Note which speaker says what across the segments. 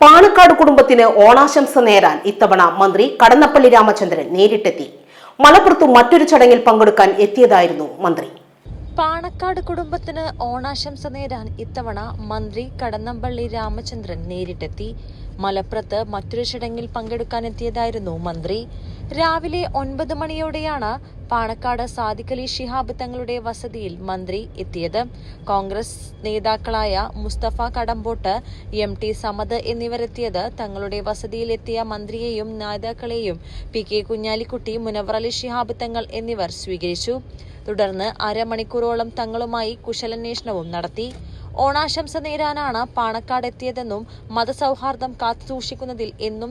Speaker 1: പാണക്കാട് കുടുംബത്തിന് ഓണാശംസ നേരാൻ ഇത്തവണ മന്ത്രി കടന്നപ്പള്ളി രാമചന്ദ്രൻ നേരിട്ടെത്തി. മലപ്പുറത്തു മറ്റൊരു ചടങ്ങിൽ പങ്കെടുക്കാൻ എത്തിയതായിരുന്നു മന്ത്രി.
Speaker 2: പാണക്കാട് കുടുംബത്തിന് ഓണാശംസ നേരാൻ ഇത്തവണ മന്ത്രി കടന്നപ്പള്ളി രാമചന്ദ്രൻ നേരിട്ടെത്തി. മലപ്പുറത്ത് മറ്റൊരു ചടങ്ങിൽ പങ്കെടുക്കാനെത്തിയതായിരുന്നു മന്ത്രി. രാവിലെ ഒൻപത് മണിയോടെയാണ് പാണക്കാട് സാദിഖലി ശിഹാബ് തങ്ങളുടെ വസതിയിൽ മന്ത്രി എത്തിയത്. കോൺഗ്രസ് നേതാക്കളായ മുസ്തഫ കടമ്പോട്ട് എം ടി സമദ് എന്നിവരെത്തിയത് തങ്ങളുടെ വസതിയിലെത്തിയ മന്ത്രിയെയും നേതാക്കളെയും പി കെ കുഞ്ഞാലിക്കുട്ടി മുനവർ അലി തങ്ങൾ എന്നിവർ സ്വീകരിച്ചു. തുടർന്ന് അരമണിക്കൂറോളം തങ്ങളുമായി കുശലന്വേഷണവും നടത്തി. ഓണാശംസ നേരാനാണ് പാണക്കാട് എത്തിയതെന്നും മതസൗഹാർദ്ദം കാത്തുസൂക്ഷിക്കുന്നതിൽ എന്നും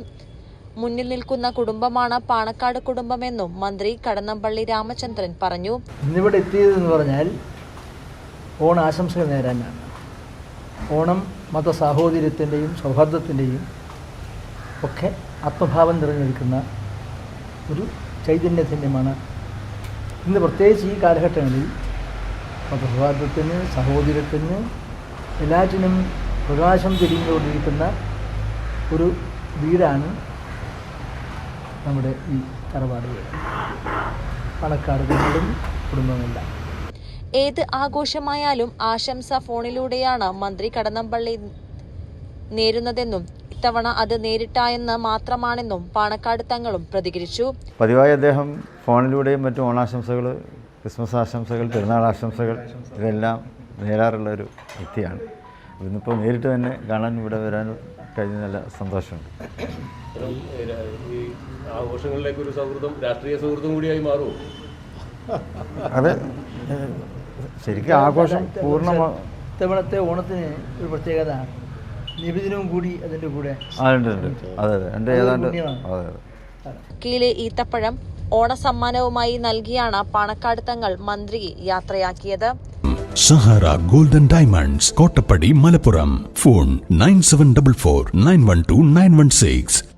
Speaker 2: മുന്നിൽ നിൽക്കുന്ന കുടുംബമാണ് പാണക്കാട് കുടുംബമെന്നും മന്ത്രി കടന്നപ്പള്ളി രാമചന്ദ്രൻ പറഞ്ഞു.
Speaker 3: ഇന്നിവിടെ എത്തിയതെന്ന് പറഞ്ഞാൽ ഓണാശംസകൾ നേരാനാണ് ഓണം മത സാഹോദര്യത്തിന്റെയും സൗഹാർദ്ദത്തിന്റെയും ഒക്കെ ആത്മഭാവം നിറഞ്ഞിരിക്കുന്ന ഒരു ഒരു ചൈതന്യത്തിന്റെയുമാണ്. ഇന്ന് പ്രത്യേകിച്ച് ഈ കാലഘട്ടങ്ങളിൽ മതസൗഹാർദ്ദത്തിന് സഹോദര്യത്തിന് എല്ലാറ്റിനും പ്രകാശം തിരിഞ്ഞുകൊണ്ടിരിക്കുന്ന ഒരു വീടാണ് നമ്മുടെ ഈ തറവാട് വീട് പണക്കാട് കൊണ്ടും കുടുംബമില്ല
Speaker 2: ഏത് ആഘോഷമായാലും ആശംസ ഫോണിലൂടെയാണ് മന്ത്രി കടന്നപ്പള്ളി നേരുന്നതെന്നും ഇത്തവണ അത് നേരിട്ടായെന്ന് മാത്രമാണെന്നും പാണക്കാട് തങ്ങളും പ്രതികരിച്ചു.
Speaker 4: പതിവായി അദ്ദേഹം ഫോണിലൂടെയും മറ്റും ഓണാശംസകൾ ക്രിസ്മസ് ആശംസകൾ പെരുന്നാൾ ആശംസകൾ ഇതെല്ലാം നേരാറുള്ള ഒരു വ്യക്തിയാണ്. ഇന്നിപ്പോൾ നേരിട്ട് തന്നെ കാണാൻ ഇവിടെ വരാൻ കഴിഞ്ഞ നല്ല സന്തോഷമുണ്ട്.
Speaker 5: ആഘോഷങ്ങളിലേക്ക് ഒരു സൗഹൃദം രാഷ്ട്രീയ സൗഹൃദം കൂടിയായി മാറുമോ?
Speaker 4: അതെ. ശരിക്കും ആഘോഷം പൂർണമാ
Speaker 3: ഇത്തവണത്തെ ഓണത്തിന് ഒരു പ്രത്യേകത. നിബിദിനവും കൂടി അതിന്റെ കൂടെ.
Speaker 2: കീലെ ഈത്തപ്പഴം ഓണസമ്മാനവുമായി നൽകിയാണ് പാണക്കാട് തങ്ങൾ മന്ത്രിയെ യാത്രയാക്കിയത്.
Speaker 6: Sahara golden diamonds Kottappadi Malappuram. Phone nine seven double four nine one two nine one six.